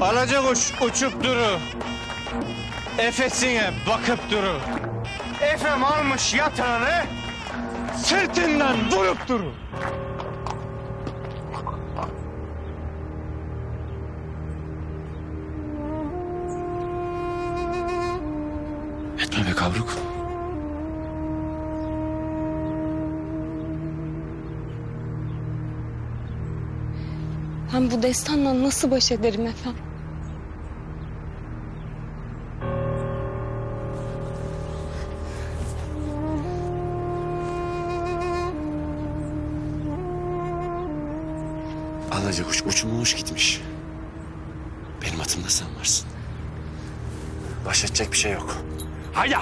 Alaca kuş uçup duru. Efesine bakıp duru. Efem almış yatağını sırtından vurup duru. Etme be kavruk. Ben bu destanla nasıl baş ederim efendim? Alaca kuş uçmuş gitmiş. Benim atımda sen varsın. Baş edecek bir şey yok. Haydi.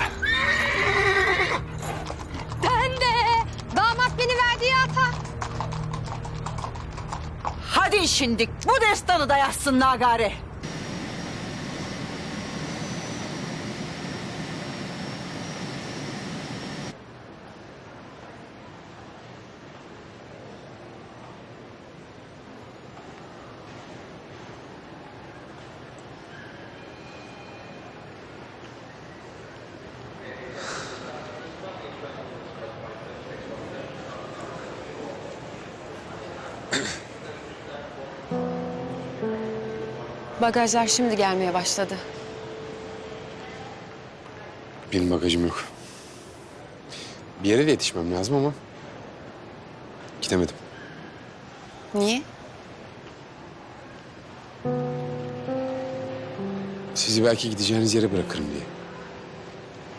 Hadi şimdi bu destanı da yazsınlar gari. Bagajlar şimdi gelmeye başladı. Benim bagajım yok. Bir yere de yetişmem lazım ama gidemedim. Niye? Sizi belki gideceğiniz yere bırakırım diye.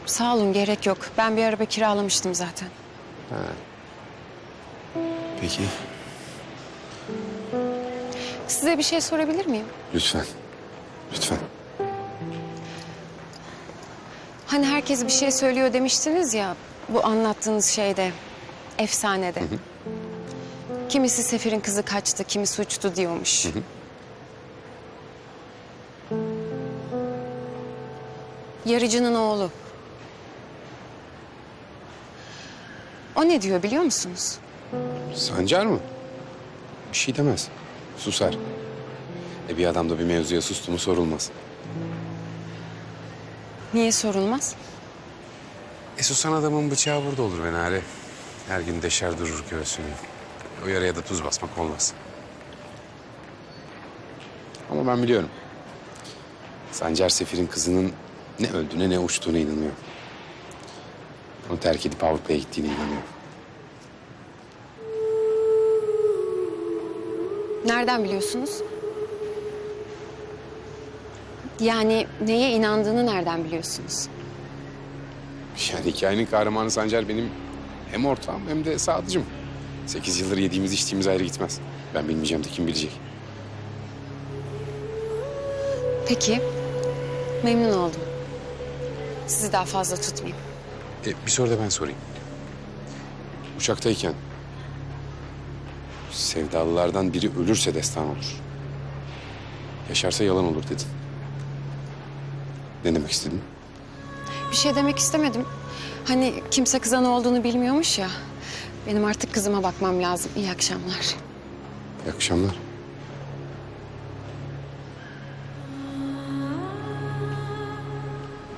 Sağ olun gerek yok. Ben bir araba kiralamıştım zaten. Peki, Size bir şey sorabilir miyim? lütfen. Lütfen. Hani herkes bir şey söylüyor demiştiniz ya bu anlattığınız şeyde, efsanede. Kimisi Sefir'in kızı kaçtı, kimisi uçtu diyormuş. Yarıcının oğlu. O ne diyor biliyor musunuz? Sancar mı? Bir şey demez. Susar. E bir adam da bir mevzuya sustu mu sorulmaz. Niye sorulmaz? E susan adamın bıçağı burada olur Venare. Her gün deşer durur göğsünü. O yaraya da tuz basmak olmaz. Ama ben biliyorum. Sancar Sefir'in kızının ne öldüğüne ne uçtuğuna inanıyor. Onu terk edip Avrupa'ya gittiğine inanıyor. Nereden biliyorsunuz? Yani neye inandığını nereden biliyorsunuz? Yani hikayenin kahramanı Sancar benim hem ortağım hem de sadıcım. Sekiz yıldır yediğimiz içtiğimiz ayrı gitmez. Ben bilmeyeceğim de kim bilecek? Peki, memnun oldum. Sizi daha fazla tutmayayım. E, bir soru da ben sorayım. Uçaktayken sevdalılardan biri ölürse destan olur. Yaşarsa yalan olur dedin. Ne demek istedin? Bir şey demek istemedim. Hani kimse kıza ne olduğunu bilmiyormuş ya. Benim artık kızıma bakmam lazım. İyi akşamlar. İyi akşamlar.